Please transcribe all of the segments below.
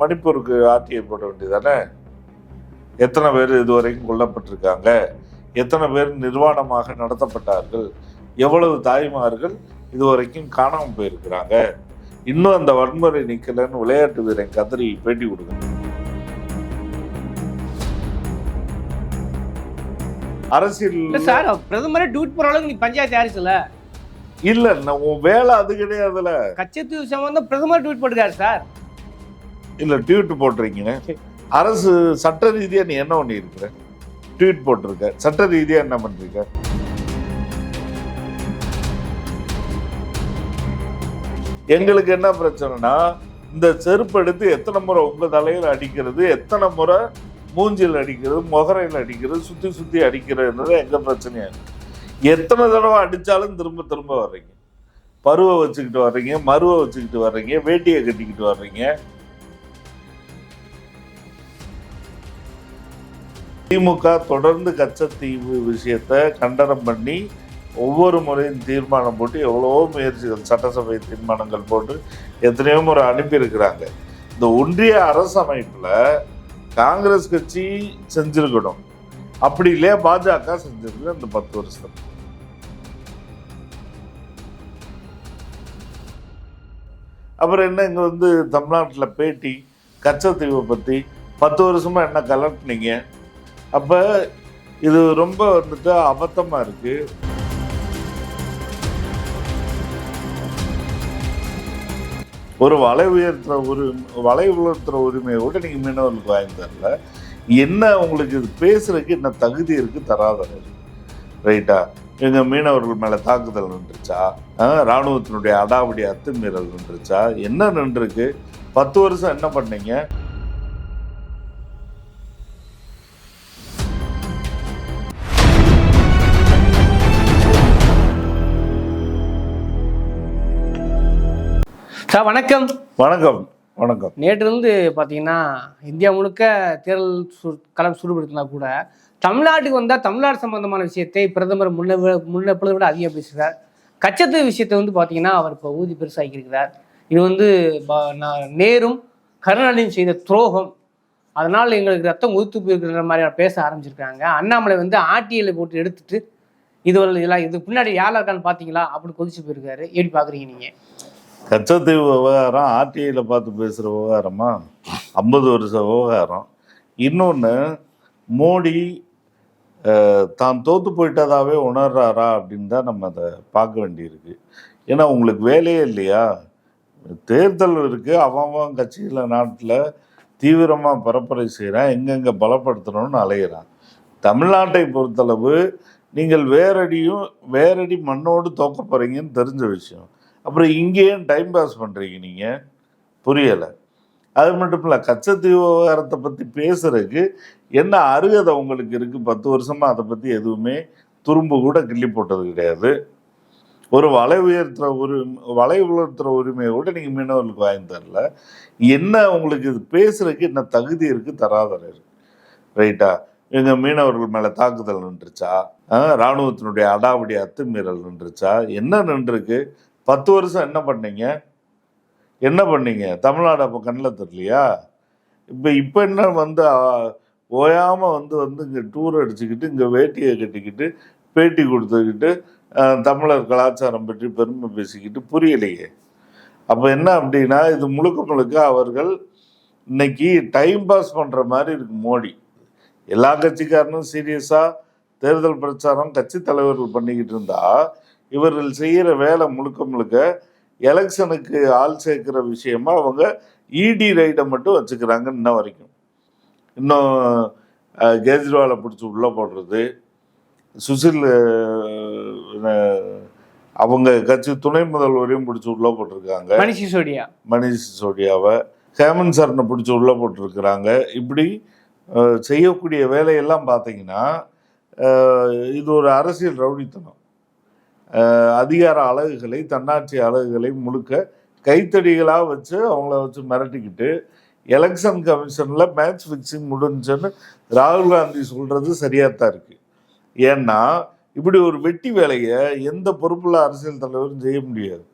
மணிப்பூருக்கு RTI போட வேண்டியதானே? எத்தனை பேர் இதுவரைக்கும் கொல்லப்பட்டிருக்காங்க? எத்தனை பேர் நிர்வாணமாக நடத்தப்பட்டார்கள்? எவ்வளவு தாய்மார்கள் இதுவரைக்கும் காணாமல் போயிருக்கிறாங்க? இன்னும் அந்த வன்முறை நிக்கலன்னு விளையாட்டு வீரன் கதறி பேட்டி கொடுக்கணும். அரசியல் இல்ல சார் பிரதமரே டியூட் போற அளவுக்கு நீ பஞ்சாயத்து யாரிச்சுல இல்ல உன் வேலை அது கிடையாதுல. கச்சத்தீவு சம்பந்தம் பிரதமர் ட்வீட் போட்டுக்காரு சார். இல்ல ட்வீட் போட்டிருக்கீங்க. அரசு சட்ட ரீதியா நீ என்ன பண்ணி இருக்கிற ட்வீட் போட்டிருக்க. சட்ட ரீதியா என்ன பண்றீங்க? எங்களுக்கு என்ன பிரச்சனைனா இந்த செருப்பு எடுத்து எத்தனை முறை உங்க தலையில அடிக்கிறது எத்தனை முறை மூஞ்சில் அடிக்கிறது முகரையில் அடிக்கிறது சுத்தி சுத்தி அடிக்கிறதுன்றது எங்க பிரச்சனையா இருக்கு? எத்தனை தடவை அடிச்சாலும் திரும்ப திரும்ப வர்றீங்க. பருவை வச்சுக்கிட்டு வர்றீங்க மருவை வச்சுக்கிட்டு வர்றீங்க வேட்டியை கட்டிக்கிட்டு வர்றீங்க. திமுக தொடர்ந்து கச்சத்தீவு விஷயத்தை கண்டனம் பண்ணி ஒவ்வொரு முறையும் தீர்மானம் போட்டு எவ்வளவோ முயற்சிகள் சட்டசபை தீர்மானங்கள் போட்டு எத்தனையோ முறை அனுப்பியிருக்கிறாங்க. இந்த ஒன்றிய அரசமைப்பில் காங்கிரஸ் கட்சி செஞ்சிருக்கணும். அப்படி இல்லையா பாஜக செஞ்சிருக்கு இந்த பத்து வருஷம் அப்புறம் என்ன இங்கே வந்து தமிழ்நாட்டில் பேட்டி கச்சத்தீவை பற்றி பத்து வருஷமாக என்ன கலட்டினீங்க அப்போ இது ரொம்ப வந்துட்டு அபத்தமாக இருக்கு. ஒரு வலை உயர்த்துற உரிமை வலை உயர்த்துற உரிமையை கூட நீங்கள் மீனவர்களுக்கு வாங்கி தரல. என்ன உங்களுக்கு இது பேசுறதுக்கு என்ன தகுதி இருக்கு தராத ரைட்டா எங்க மீனவர்கள் மேல தாக்குதல் நின்றுச்சா? ராணுவத்தினுடைய அடாவடி அத்துமீறல் நின்றுச்சா? என்ன நின்றுருக்கு? பத்து வருஷம் என்ன பண்ணீங்க? சார் வணக்கம். வணக்கம் வணக்கம். நேற்று இருந்து பார்த்தீங்கன்னா இந்தியா முழுக்க தேர்தல் சு- களம் சுடுபடுத்தினா கூட தமிழ்நாட்டுக்கு வந்தால் தமிழ்நாடு சம்பந்தமான விஷயத்தை பிரதமர் முன்ன வி- முன்ன எப்பொழுதை விட அதிகம் பேசுகிறார். கச்சத்தீவு விஷயத்தை வந்து பார்த்தீங்கன்னா அவர் இப்போ ஊதி பெருசாக்கியிருக்கிறார். இது வந்து நேரும் கருணாநிதியும் செய்த துரோகம். அதனால் எங்களுக்கு ரத்தம் உதுத்து போயிருக்கிற மாதிரி பேச ஆரம்பிச்சிருக்காங்க. அண்ணாமலை வந்து ஆர்டிஐல போட்டு எடுத்துட்டு இது இதெல்லாம் இது பின்னாடி யாரா இருக்கான்னு பார்த்தீங்களா? அப்படின்னு கொதிச்சு போயிருக்காரு. எப்படி பார்க்குறீங்க நீங்கள் கச்சத்தீவு விவகாரம் ஆர்டிஐயில் பார்த்து பேசுகிற விவகாரமா? ஐம்பது வருஷ விவகாரம். இன்னொன்று மோடி தான் தோத்து போயிட்டதாவே உணர்றாரா அப்படின்னு தான் நம்ம அதை பார்க்க வேண்டியிருக்கு. ஏன்னா உங்களுக்கு வேலையே இல்லையா? தேர்தல் இருக்குது அவன் கட்சியில் நாட்டில் தீவிரமாக பரப்புரை செய்கிறான் எங்கெங்கே பலப்படுத்தணும்னு அலையிறான். தமிழ்நாட்டை பொறுத்தளவு நீங்கள் வேரடியும் வேரடி மண்ணோடு தோக்க போகிறீங்கன்னு தெரிஞ்ச விஷயம். அப்புறம் இங்கேயும் டைம் பாஸ் பண்ணுறீங்க நீங்கள் புரியலை. அது மட்டும் இல்லை கச்சத்தீவு விவகாரத்தை பற்றி பேசுறதுக்கு என்ன அருகதை உங்களுக்கு இருக்குது பத்து வருஷமாக அதை பற்றி எதுவுமே துரும்பு கூட கிள்ளி போட்டது கிடையாது. ஒரு வலை உயர்த்துற உரிமை வலை உயர்த்துற உரிமையை கூட நீங்கள் மீனவர்களுக்கு வாங்கி தரல. என்ன உங்களுக்கு இது பேசுறதுக்கு என்ன தகுதி இருக்குது தராதரம் இருக்குது ரைட்டா எங்கள் மீனவர்கள் மேலே தாக்குதல் நின்றுச்சா? இராணுவத்தினுடைய ராணுவத்தினுடைய அடாவடி அத்துமீறல் நின்றுச்சா? என்ன நின்றுருக்கு? பத்து வருஷம் என்ன பண்ணீங்க? என்ன பண்ணீங்க? தமிழ்நாடு அப்போ கண்ணில் தெரியலையா? இப்போ இப்போ என்ன வந்து ஓயாமல் வந்து வந்து இங்கே டூர் அடிச்சுக்கிட்டு இங்கே வேட்டியை கட்டிக்கிட்டு பேட்டி கொடுத்துக்கிட்டு தமிழர் கலாச்சாரம் பற்றி பெருமை பேசிக்கிட்டு புரியலையே. அப்போ என்ன அப்படின்னா இது முழுக்க முழுக்க அவர்கள் இன்னைக்கு டைம் பாஸ் பண்ணுற மாதிரி இருக்கு மோடி. எல்லா கட்சிக்காரனும் சீரியஸாக தேர்தல் பிரச்சாரம் கட்சி தலைவர்கள் பண்ணிக்கிட்டு இருந்தால் இவர்கள் செய்கிற வேலை முழுக்க முழுக்க எலெக்ஷனுக்கு ஆள் சேர்க்கிற விஷயமா அவங்க இடி ரைடை மட்டும் வச்சுக்கிறாங்க இன்ன வரைக்கும். இன்னும் கெஜ்ரிவாலை பிடிச்சி உள்ளே போடுறது. சுசில் அவங்க கட்சி துணை முதல்வரையும் பிடிச்சி உள்ளே போட்டிருக்காங்க. மணி சிசோடியா மணிஷ் சிசோடியாவை ஹேமந்த் சரணை பிடிச்சி உள்ளே போட்டிருக்கிறாங்க. இப்படி செய்யக்கூடிய வேலையெல்லாம் பார்த்தீங்கன்னா இது ஒரு அரசியல் ரவுடித்தனம். அதிகார அலகுகளை தன்னாட்சி அலகுகளை முழுக்க கைத்தடிகளாக வச்சு அவங்கள வச்சு மிரட்டிக்கிட்டு எலெக்ஷன் கமிஷனில் மேட்ச் ஃபிக்ஸிங் முடிஞ்சுன்னு ராகுல் காந்தி சொல்கிறது சரியாக தான் இருக்குது ஏன்னா இப்படி ஒரு வெட்டி வேலையை எந்த பொறுப்புள்ள அரசியல் தலைவரும் செய்ய முடியாது.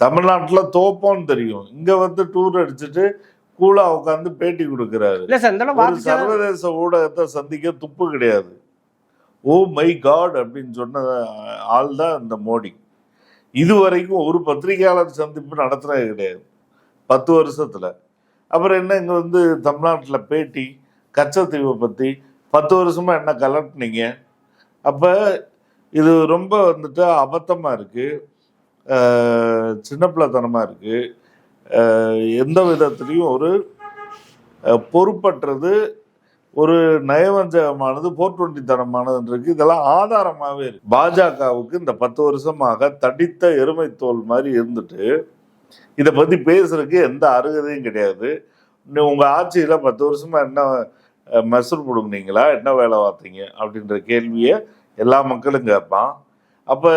தமிழ்நாட்டில் தோப்போன்னு தெரியும். இங்கே வந்து டூர் அடிச்சுட்டு கூலாக உட்காந்து பேட்டி கொடுக்குறாரு. ஒரு சர்வதேச ஊடகத்தை சந்திக்க துப்பு கிடையாது. ஓ மை காட் அப்படின்னு சொன்ன ஆள் தான் இந்த மோடி. இதுவரைக்கும் ஒரு பத்திரிகையாளர் சந்திப்பு நடத்துனது கிடையாது. பத்து வருஷத்தில். அப்புறம் என்ன இங்கே வந்து தமிழ்நாட்டில் பேட்டி கச்சத்தீவை பற்றி பத்து வருஷமாக என்ன கலட்டினீங்க அப்போ இது ரொம்ப வந்துட்டு அபத்தமாக இருக்குது சின்னப்பிள்ளைத்தனமாக சின்ன எந்த விதத்துலேயும் ஒரு பொறுப்பற்றது ஒரு நயவஞ்சகமானது போர் டுவெண்ட்டி இருக்கு இதெல்லாம் ஆதாரமாகவே இருக்கு. பாஜகவுக்கு இந்த பத்து வருஷமாக தடித்த எருமை தோல் மாதிரி இருந்துட்டு இதை பத்தி பேசுறதுக்கு எந்த அருகதையும் கிடையாது. இன்னும் உங்க ஆட்சியில பத்து வருஷமா என்ன மெசர் மெசூர் கொடுக்குனீங்களா என்ன வேலை பார்த்தீங்க? அப்படின்ற கேள்வியை எல்லா மக்களும் கேட்பான். அப்போ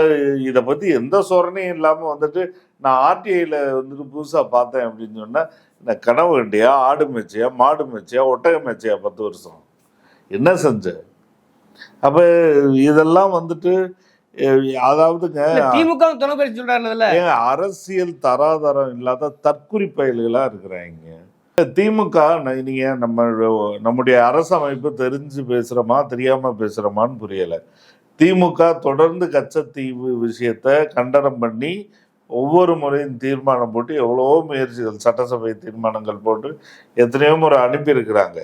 இதை பற்றி எந்த சோரணையும் இல்லாமல் வந்துட்டு நான் ஆர்டிஐயில் வந்துட்டு புதுசாக பார்த்தேன் அப்படின்னு சொன்னால் இந்த கனவு கண்டியா ஆடு மேய்ச்சியா மாடு மேய்ச்சியா ஒட்டக மேய்ச்சியா பத்து வருஷம்? என்ன செஞ்ச? அப்ப இதெல்லாம் வந்துட்டு அதாவதுங்க திமுக துணை பயிற்சி அரசியல் தராதரம் இல்லாத தற்குறி பயல்களா இருக்கிறாங்க திமுக நீங்க நம்ம நம்முடைய அரசமைப்பு தெரிஞ்சு பேசுறோமா தெரியாம பேசுறோமான்னு புரியல. திமுக தொடர்ந்து கச்சத்தீவு விஷயத்த கண்டனம் பண்ணி ஒவ்வொரு முறையும் தீர்மானம் போட்டு எவ்வளவோ முயற்சிகள் சட்டசபை தீர்மானங்கள் போட்டு எத்தனையோ முறை அனுப்பியிருக்கிறாங்க.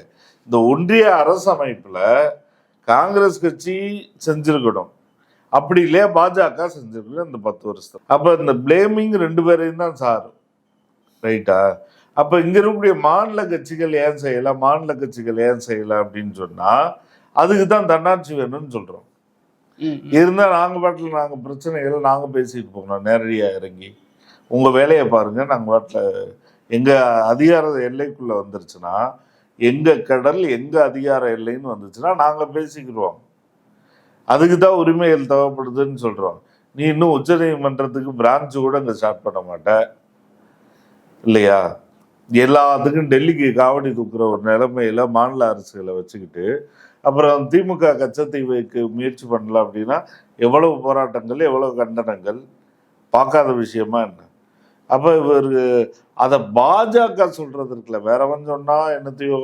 இந்த ஒன்றிய அரசமைப்பில் காங்கிரஸ் கட்சி செஞ்சிருக்கணும். அப்படி இல்லையா? பாஜக செஞ்சிருக்கணும் இந்த பத்து வருஷம் அப்போ இந்த பிளேமிங் ரெண்டு பேரையும் தான் சாரும். ரைட்டா அப்போ இங்கே இருக்கக்கூடிய மாநில கட்சிகள் ஏன் செய்யலை? மாநில கட்சிகள் ஏன் செய்யலை அப்படின்னு சொன்னால் அதுக்கு தான் தன்னாட்சி வேணும்னு சொல்கிறோம் இருந்தால் நாங்கள் நாங்க பாட்டில் நாங்கள் பிரச்சனைகளை நாங்க பேசிட்டு போகணும் நேரடியா இறங்கி உங்க வேலையை பாருங்க. நாங்க பாட்டில் எங்க அதிகார எல்லைக்குள்ள வந்துருச்சுன்னா எங்க கடல் எங்க அதிகார எல்லைன்னு வந்துச்சுன்னா நாங்க பேசிக்கிடுவோம். அதுக்கு தான் உரிமைகள் தேவைப்படுதுன்னு சொல்றோம். நீ இன்னும் உச்சநீதிமன்றத்துக்கு பிரான்ச்சு கூட இங்கே ஸ்டார்ட் பண்ண மாட்ட. இல்லையா? எல்லாத்துக்கும் டெல்லிக்கு காவடி தூக்குற ஒரு நிலைமையில மாநில அரசுகளை வச்சுக்கிட்டு அப்புறம் திமுக கச்சத்தீவுக்கு முயற்சி பண்ணல அப்படின்னா எவ்வளவு போராட்டங்கள் எவ்வளவு கண்டனங்கள் பார்க்காத விஷயமா என்ன? அப்ப இவர் அதை பாஜக சொல்றது இருக்குல்ல வேறவன் சொன்னா என்னத்தையோ.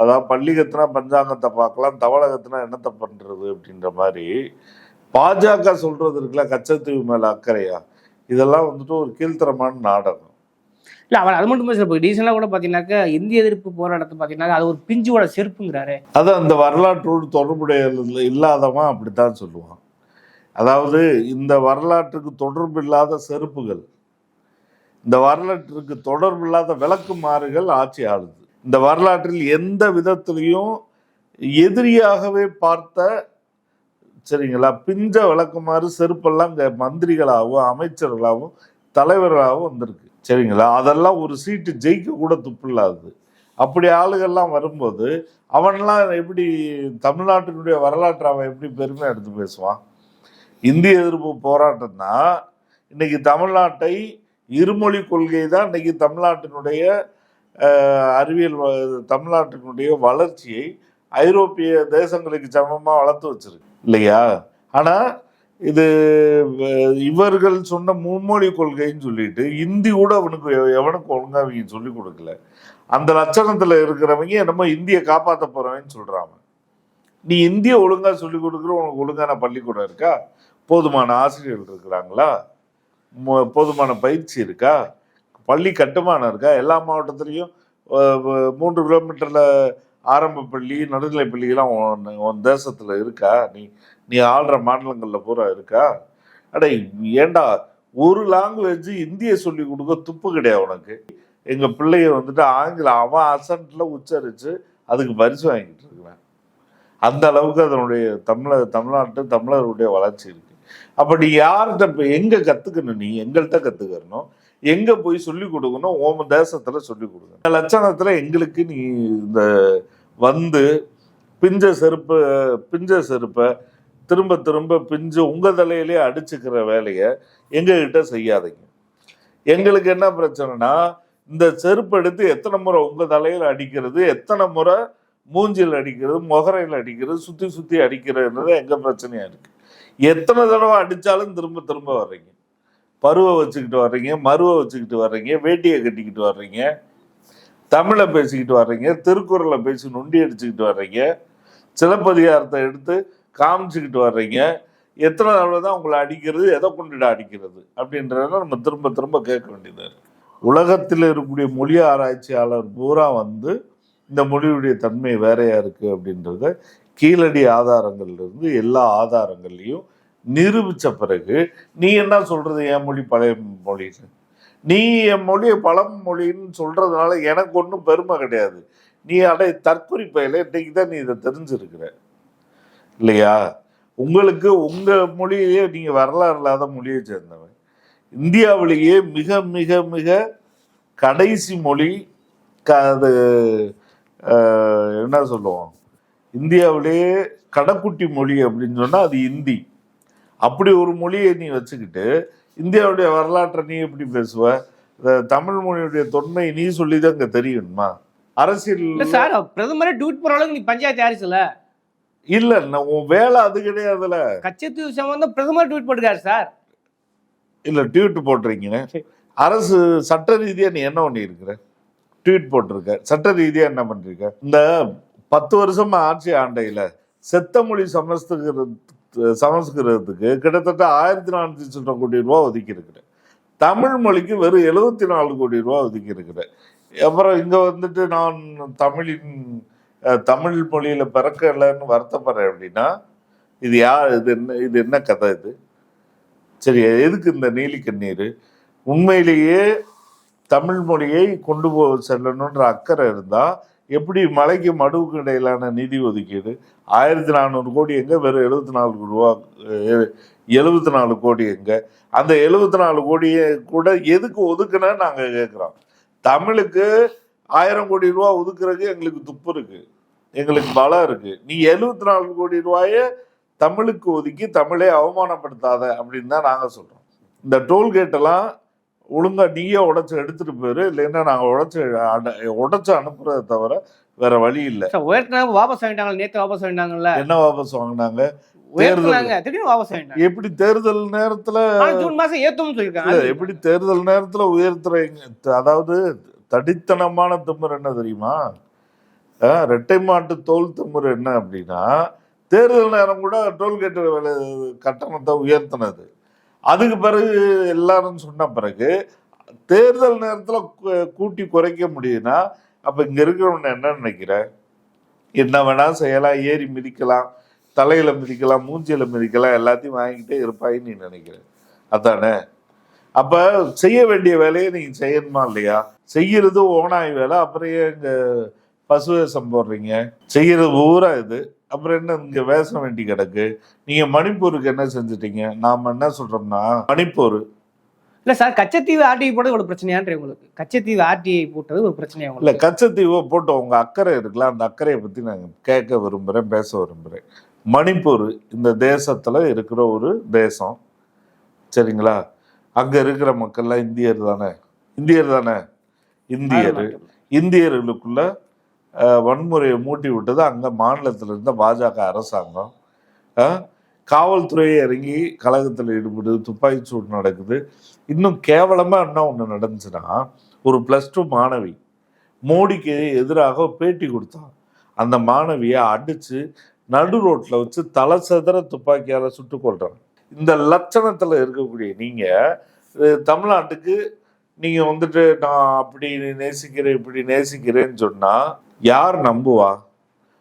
அதாவது பள்ளி கத்துனா பஞ்சாங்கத்தை பார்க்கலாம் தவளை கத்துனா என்னத்தை பண்றது அப்படின்ற மாதிரி பாஜக சொல்றது இருக்குல்ல கச்சத்தீவு மேல அக்கறையா? இதெல்லாம் வந்துட்டு ஒரு கீழ்த்தரமான நாடகம். இல்ல அவர் அது மட்டும் சார் இப்போ கூட பார்த்தீங்கன்னாக்கா இந்திய எதிர்ப்பு போராட்டத்தை பார்த்தீங்கன்னா அது ஒரு பிஞ்சுவோட செருப்புங்கிறாரு. அது அந்த வரலாற்றோடு தொடர்புடைய இல்லாதவன் அப்படித்தான் சொல்லுவான். அதாவது இந்த வரலாற்றுக்கு தொடர்பு இல்லாத செருப்புகள் இந்த வரலாற்றுக்கு தொடர்பு இல்லாத விளக்குமாறுகள் ஆட்சி ஆளுது இந்த வரலாற்றில் எந்த விதத்திலையும் எதிரியாகவே பார்த்த சரிங்களா பிஞ்ச விளக்குமாறு செருப்பெல்லாம் இங்கே மந்திரிகளாகவும் அமைச்சர்களாகவும் தலைவர்களாகவும் வந்திருக்கு. சரிங்களா? அதெல்லாம் ஒரு சீட்டு ஜெயிக்க கூட துப்பில்லாது. அப்படி ஆளுகள்லாம் வரும்போது அவன்லாம் எப்படி தமிழ்நாட்டினுடைய வரலாற்றை அவன் எப்படி பெருமை எடுத்து பேசுவான்? இந்திய எதிர்ப்பு போராட்டம்னா இன்னைக்கு தமிழ்நாட்டை இருமொழி கொள்கை தான் இன்னைக்கு தமிழ்நாட்டினுடைய அறிவியல் வ- தமிழ்நாட்டினுடைய வளர்ச்சியை ஐரோப்பிய தேசங்களுக்கு சமமாக வளர்த்து வச்சிருக்கு. இல்லையா? ஆனால் இது இவர்கள் சொன்ன மும்மொழி கொள்கைன்னு சொல்லிட்டு இந்தி கூட அவனுக்கு எவ- எவனுக்கு ஒழுங்கா அவங்க சொல்லி கொடுக்கல. அந்த லட்சணத்தில் இருக்கிறவங்க நம்ம இந்தியை காப்பாற்ற போறவன்னு சொல்கிறாங்க நீ இந்தியை ஒழுங்காக சொல்லி கொடுக்குற உனக்கு ஒழுங்கான பள்ளிக்கூடம் இருக்கா? போதுமான ஆசிரியர்கள் இருக்கிறாங்களா? போதுமான பயிற்சி இருக்கா? பள்ளி கட்டுமானம் இருக்கா? எல்லா மாவட்டத்துலேயும் மூன்று கிலோமீட்டரில் ஆரம்ப பள்ளி நடுநிலை பள்ளியெல்லாம் உன் உன் இருக்கா? நீ நீ ஆள்ற மாநிலங்களில் பூரா இருக்கா? அடே ஏண்டா ஒரு லாங்குவேஜ் இந்தியை சொல்லி கொடுக்க துப்பு கிடையாது உனக்கு. எங்கள் பிள்ளைய வந்துட்டு ஆங்கிலம் அவன் அசன்ட்ல உச்சரித்து அதுக்கு பரிசு வாங்கிட்டு இருக்கிறான். அந்த அளவுக்கு அதனுடைய தமிழ தமிழ்நாட்டு தமிழருடைய வளர்ச்சி இருக்கு. அப்போ நீ யார்கிட்ட இப்போ எங்கே கற்றுக்கணும் நீ? எங்கள்கிட்ட கத்துக்கணும். எங்கே போய் சொல்லி கொடுக்கணும்? ஓம தேசத்தில் சொல்லி கொடுக்கணும். லட்சணத்தில் எங்களுக்கு நீ இந்த வந்து பிஞ்ச செருப்பு பிஞ்ச செருப்பை திரும்ப திரும்ப பிஞ்சு உங்கள் தலையிலே அடிச்சுக்கிற வேலையை எங்ககிட்ட செய்யாதீங்க. எங்களுக்கு என்ன பிரச்சனைனா இந்த செருப்பு எடுத்து எத்தனை முறை உங்கள் தலையில் அடிக்கிறது எத்தனை முறை மூஞ்சில் அடிக்கிறது முகரையில் அடிக்கிறது சுற்றி சுற்றி அடிக்கிறதுன்றது எங்கள் பிரச்சனையாக இருக்குது எத்தனை தடவை அடித்தாலும் திரும்ப திரும்ப வர்றீங்க. பருவை வச்சுக்கிட்டு வர்றீங்க மருவை வச்சுக்கிட்டு வர்றீங்க வேட்டியை கட்டிக்கிட்டு வர்றீங்க. தமிழை பேசிக்கிட்டு வர்றீங்க திருக்குறளை பேசி நொண்டி அடிச்சுக்கிட்டு வர்றீங்க சிலப்பதிகாரத்தை எடுத்து காமிச்சுக்கிட்டு வர்றீங்க எத்தனை தடவை தான் உங்களை அடிக்கிறது எதை கொண்டுட்டு அடிக்கிறது அப்படின்றத நம்ம திரும்ப திரும்ப கேட்க வேண்டியது உலகத்தில் இருக்கக்கூடிய மொழி ஆராய்ச்சியாளர் பூரா வந்து இந்த மொழியுடைய தன்மை வேறையாக இருக்குது அப்படின்றத கீழடி ஆதாரங்கள்லேருந்து எல்லா ஆதாரங்கள்லையும் நிரூபித்த பிறகு நீ என்ன சொல்கிறது என் மொழி பழைய மொழின்னு? நீ என் மொழியை பழமொழின்னு சொல்றதுனால எனக்கு ஒன்றும் பெருமை கிடையாது. நீ அடை தற்குறிப்பையில் இன்றைக்கு தான் நீ இதை தெரிஞ்சிருக்கிற. இல்லையா? உங்களுக்கு உங்கள் மொழியே நீங்கள் வரலாறு இல்லாத மொழியை சேர்ந்தவன். இந்தியாவிலேயே மிக மிக மிக கடைசி மொழி க அது என்ன சொல்லுவோம்? இந்தியாவிலேயே கடைக்குட்டி மொழி அப்படின்னு சொன்னால் அது இந்தி. அப்படி ஒரு மொழியை நீ வச்சுக்கிட்டு இந்தியாவுடைய வரலாற்றை நீ எப்படி பேசுவ? தமிழ் மொழியுடைய தொன்மை நீ சொல்லிதான் இங்க தெரியணுமா இல்ல அரசியல் சார் ட்விட் ட்வீட் போற அளவுக்கு நீ பஞ்சாயத்து யாரிச்சுல இல்ல உன் வேலை அது கிடையாதுல. கச்சத்தீவு சம்பந்தம் பிரதமர் ட்வீட் போட்டுருக்காரு சார். இல்ல ட்வீட் போடுறீங்க அரசு சட்ட ரீதியா நீ என்ன பண்ணி இருக்கிற ட்வீட் போட்டிருக்க. சட்ட ரீதியா என்ன பண்றீங்க? இந்த பத்து வருஷமா ஆட்சி ஆண்டையில செத்த மொழி சமஸ்கிருத சமஸ்கிருதத்துக்கு கிட்டத்தட்ட ஆயிரத்தி நானூற்றி சில்லற கோடி ரூபா ஒதுக்கி இருக்கிறேன் தமிழ் மொழிக்கு வெறும் எழுபத்தி நாலு கோடி ரூபா ஒதுக்கி இருக்கிறேன் அப்புறம் இங்கே வந்துட்டு நான் தமிழின் தமிழ் மொழியில் பிறக்கலைன்னு வருத்தப்படுறேன் அப்படின்னா இது யார் இது என்ன இது என்ன கதை இது? சரி எதுக்கு இந்த நீலி கண்ணீர்? உண்மையிலேயே தமிழ் மொழியை கொண்டு போ செல்லணுன்ற அக்கறை இருந்தால் எப்படி மலைக்கு மடுவுக்கு இடையிலான நிதி ஒதுக்கீடு? ஆயிரத்தி நானூறு கோடி எங்க? வெறும் எழுபத்தி நாலு ரூபா எழுபத்தி நாலு கோடி எங்க? அந்த எழுபத்தி நாலு கோடியை கூட எதுக்கு ஒதுக்குன்னு நாங்கள் கேட்குறோம் தமிழுக்கு ஆயிரம் கோடி ரூபா ஒதுக்குறதுக்கு எங்களுக்கு துப்பு இருக்கு. எங்களுக்கு பலம் இருக்கு. நீ எழுபத்தி நாலு கோடி ரூபாய தமிழுக்கு ஒதுக்கி தமிழை அவமானப்படுத்தாத அப்படின்னு தான் நாங்கள் சொல்றோம். இந்த டோல்கேட்டெல்லாம் எல்லாம் ஒழுங்கா நீயே உடைச்சு எடுத்துட்டு போயிரு. இல்லைன்னா நாங்க உடைச்சு உடைச்சு அனுப்புறதை தவிர வேற வழி இல்லை. உயர்த்தினாங்க வாபஸ் வாங்கிட்டாங்க நேத்து வாபஸ் வாங்கிட்டாங்கல்ல என்ன வாபஸ் வாங்கினாங்க? எப்படி தேர்தல் நேரத்துல ஜூன் மாசம் ஏத்தோம்னு இல்ல, சொல்லியிருக்காங்க எப்படி தேர்தல் நேரத்துல உயர்த்துறீங்க? அதாவது தடித்தனமான திமிர் என்ன தெரியுமா? ரெட்டை மாட்டு தோல் திமிர் என்ன அப்படின்னா தேர்தல் நேரம் கூட டோல்கேட் கட்டணத்தை உயர்த்தினது. அதுக்கு பிறகு எல்லாரும் சொன்ன பிறகு தேர்தல் நேரத்தில் கூட்டி குறைக்க முடியும்னா அப்போ இங்கே இருக்கிறவன என்ன நினைக்கிற? என்ன வேணால் செய்யலாம். ஏறி மிதிக்கலாம். தலையில் மிதிக்கலாம். மூஞ்சியில் மிதிக்கலாம். எல்லாத்தையும் வாங்கிட்டே இருப்பாயின்னு நீ நினைக்கிறேன் அதானே? அப்போ செய்ய வேண்டிய வேலையை நீங்கள் செய்யணுமா இல்லையா? செய்யறது ஓனாய் வேலை. அப்புறம் ஏன் இங்க பசு போடுறீங்க? செய்யறது பூரா இது? அப்புறம் என்ன இங்க வேஷம் வேண்டி கிடக்கு. நீங்க மணிப்பூருக்கு என்ன செஞ்சுட்டீங்க? நாம என்ன சொல்றோம்னா மணிப்பூர். இல்ல சார் கச்சத்தீவு ஆர்டிஐ போட்டது ஒரு பிரச்சனையான்றே உங்களுக்கு. கச்சத்தீவு ஆர்டிஐ போட்டது ஒரு பிரச்சனையா இல்ல கச்சத்தீவை போட்டு உங்க அக்கறை இருக்குல்ல அந்த அக்கறையை பத்தி நான் கேட்க விரும்புறேன் பேச விரும்புறேன். மணிப்பூர் இந்த தேசத்துல இருக்கிற ஒரு தேசம். சரிங்களா? அங்க இருக்கிற மக்கள்லாம் இந்தியர் தானே? இந்தியர் தானே? இந்தியர். இந்தியர்களுக்குள்ள வன்முறையை மூட்டி விட்டது அங்கே மாநிலத்தில் இருந்த பாஜக அரசாங்கம். காவல்துறையை இறங்கி கழகத்தில் ஈடுபடுது துப்பாக்கி சூடு நடக்குது. இன்னும் கேவலமாக என்ன ஒன்று நடந்துச்சுன்னா ஒரு ப்ளஸ் டூ மாணவி மோடிக்கு எதிராக பேட்டி கொடுத்தான் அந்த மாணவியை அடித்து நடு ரோட்டில் வச்சு தலை சதுர துப்பாக்கியால் சுட்டு கொள்றாங்க இந்த லட்சணத்தில் இருக்கக்கூடிய நீங்கள் தமிழ்நாட்டுக்கு நீங்கள் வந்துட்டு நான் அப்படி நேசிக்கிறேன் இப்படி நேசிக்கிறேன்னு சொன்னால் யார் நம்புவா?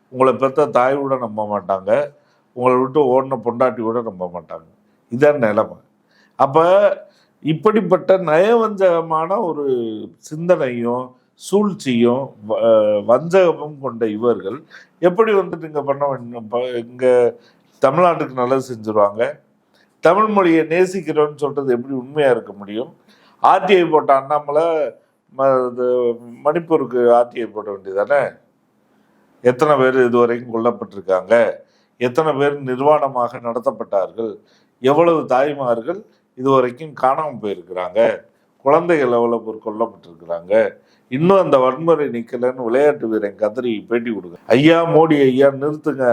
உங்களை பெற்ற தாய் கூட நம்ப மாட்டாங்க. உங்களை விட்டு ஓடின பொண்டாட்டி கூட நம்ப மாட்டாங்க. இதான் நிலைமை. அப்போ இப்படிப்பட்ட நயவஞ்சகமான ஒரு சிந்தனையும் சூழ்ச்சியும் வ- வஞ்சகமும் கொண்ட இவர்கள் எப்படி வந்துட்டு இங்கே பண்ண வேண்டும் ப- தமிழ்நாட்டுக்கு நல்லது செஞ்சுருவாங்க? தமிழ் மொழியை நேசிக்கிறோன்னு சொல்கிறது எப்படி உண்மையாக இருக்க முடியும்? ஆர்டிஐ போட்ட அண்ணாமலை மணிப்பூருக்கு ஆர்டிஐ போட வேண்டியதானே? எத்தனை பேர் இதுவரைக்கும் கொல்லப்பட்டிருக்காங்க? எத்தனை பேர் நிர்வாணமாக நடத்தப்பட்டார்கள்? எவ்வளவு தாய்மார்கள் இதுவரைக்கும் காணாமல் போயிருக்கிறாங்க? குழந்தைகள் எவ்வளோ பேர் கொல்லப்பட்டிருக்கிறாங்க? இன்னும் அந்த வன்முறை நிக்கலன்னு விளையாட்டு வீரன் கதறி பேட்டி கொடுங்க ஐயா மோடி ஐயா நிறுத்துங்க.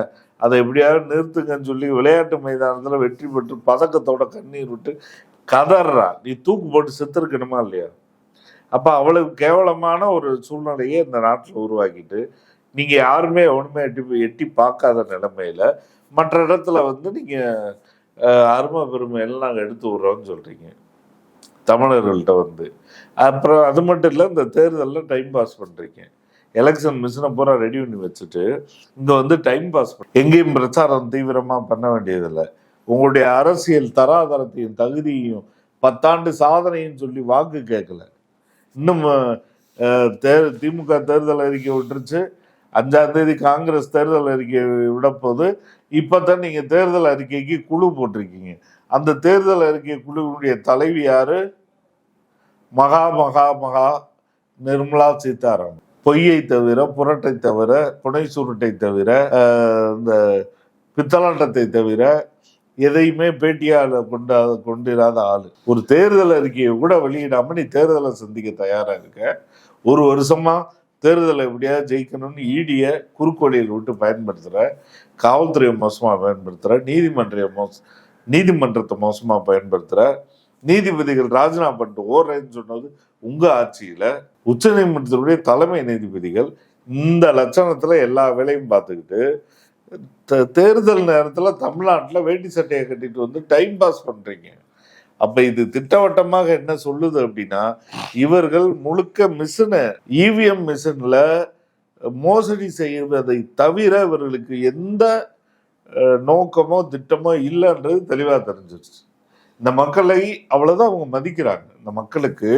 அதை எப்படியாவது நிறுத்துங்கன்னு சொல்லி விளையாட்டு மைதானத்தில் வெற்றி பெற்று பதக்கத்தோட கண்ணீர் விட்டு கதறா நீ தூக்கு போட்டு செத்துருக்கணுமா இல்லையா? அப்போ அவ்வளவு கேவலமான ஒரு சூழ்நிலையை இந்த நாட்டில் உருவாக்கிட்டு நீங்கள் யாருமே ஒன்றுமே எட்டி எட்டி பார்க்காத நிலைமையில் மற்ற இடத்துல வந்து நீங்கள் அருமை பெருமையெல்லாம் நாங்கள் எடுத்து விட்றோம்னு சொல்கிறீங்க தமிழர்கள்ட்ட வந்து. அப்புறம் அது மட்டும் இல்லை இந்த தேர்தலில் டைம் பாஸ் பண்ணுறீங்க எலெக்ஷன் மிஷினை பூரா ரெடி பண்ணி வச்சுட்டு இங்கே வந்து டைம் பாஸ் பண்ண எங்கேயும் பிரச்சாரம் தீவிரமாக பண்ண வேண்டியதில்லை. உங்களுடைய அரசியல் தராதரத்தையும் தகுதியையும் பத்தாண்டு சாதனையும் சொல்லி வாக்கு கேட்கல இன்னும் தே தேர் திமுக தேர்தல் அறிக்கை விட்டுருச்சு. அஞ்சாம் தேதி காங்கிரஸ் தேர்தல் அறிக்கை விட போது இப்பதான் நீங்கள் தேர்தல் அறிக்கைக்கு குழு போட்டிருக்கீங்க. அந்த தேர்தல் அறிக்கை குழுவினுடைய தலைவி யாரு? மகா மகா மகா நிர்மலா சீதாராமன். பொய்யை தவிர புரட்டை தவிர புனை சுருட்டை தவிர இந்த பித்தலாட்டத்தை தவிர எதையுமே பேட்டியால கொண்டாத கொண்டிராத ஆளு. ஒரு தேர்தல் அறிக்கையை கூட வெளியிடாம நீ தேர்தலை சந்திக்க தயாரா இருக்க. ஒரு வருஷமா தேர்தலை எப்படியாவது ஜெயிக்கணும்னு ஈடிய குறுக்கோளியில் விட்டு பயன்படுத்துகிற காவல்துறையை மோசமாக பயன்படுத்துகிற நீதிமன்ற மோச நீதிமன்றத்தை மோசமாக பயன்படுத்துகிற நீதிபதிகள் ராஜினாமா பண்ணிட்டு ஓடுறேன்னு சொன்னது உங்கள் ஆட்சியில் உச்சநீதிமன்றத்தினுடைய தலைமை நீதிபதிகள் இந்த லட்சணத்தில் எல்லா வேலையும் பார்த்துக்கிட்டு தேர்தல் நேரத்தில் தமிழ்நாட்டில் வேட்டி சட்டையை கட்டிட்டு வந்து டைம் பாஸ் பண்ணுறீங்க அப்போ இது திட்டவட்டமாக என்ன சொல்லுது அப்படின்னா இவர்கள் முழுக்க மிஷினை இவிஎம் மிஷினில் மோசடி செய்வதை தவிர இவர்களுக்கு எந்த நோக்கமோ திட்டமோ இல்லைன்றது தெளிவாக தெரிஞ்சிருச்சு. இந்த மக்களை அவ்வளோதான் அவங்க மதிக்கிறாங்க. இந்த மக்களுக்கு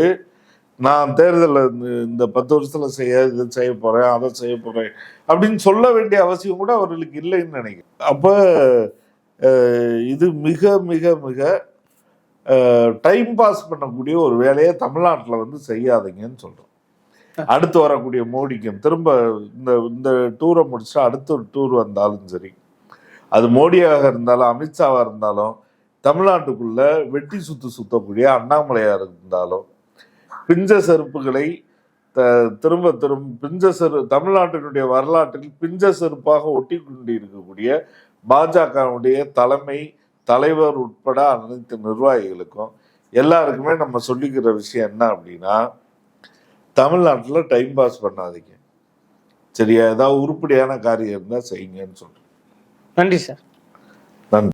நான் தேர்தலில் இந்த பத்து வருஷத்தில் செய்ய இதை செய்ய போகிறேன் அதை செய்ய போகிறேன் அப்படின்னு சொல்ல வேண்டிய அவசியம் கூட அவர்களுக்கு இல்லைன்னு நினைக்கிறேன். அப்போ இது மிக மிக மிக டைம் பாஸ் பண்ணக்கூடிய ஒரு வேலையை தமிழ்நாட்டில் வந்து செய்யாதீங்கன்னு சொல்கிறோம் அடுத்து வரக்கூடிய மோடிக்கும் திரும்ப இந்த இந்த டூரை முடிச்சுட்டு அடுத்த ஒரு டூர் வந்தாலும் சரி அது மோடியாக இருந்தாலும் அமித்ஷாவாக இருந்தாலும் தமிழ்நாட்டுக்குள்ளே வெட்டி சுற்று சுற்றக்கூடிய அண்ணாமலையாக இருந்தாலும் பிஞ்ச செருப்புகளை த- திரும்ப திரும்ப பிஞ்ச செரு தமிழ்நாட்டினுடைய வரலாற்றில் பிஞ்ச செருப்பாக ஒட்டி கொண்டு இருக்கக்கூடிய பாஜகவுடைய தலைமை தலைவர் உட்பட அனைத்து நிர்வாகிகளுக்கும் எல்லாருக்குமே நம்ம சொல்லிக்கிற விஷயம் என்ன அப்படின்னா தமிழ்நாட்டில் டைம் பாஸ் பண்ணாதீங்க. சரியா? ஏதாவது உருப்படியான காரியம் இருந்தால் செய்யுங்கன்னு சொல்கிறேன் நன்றி சார்.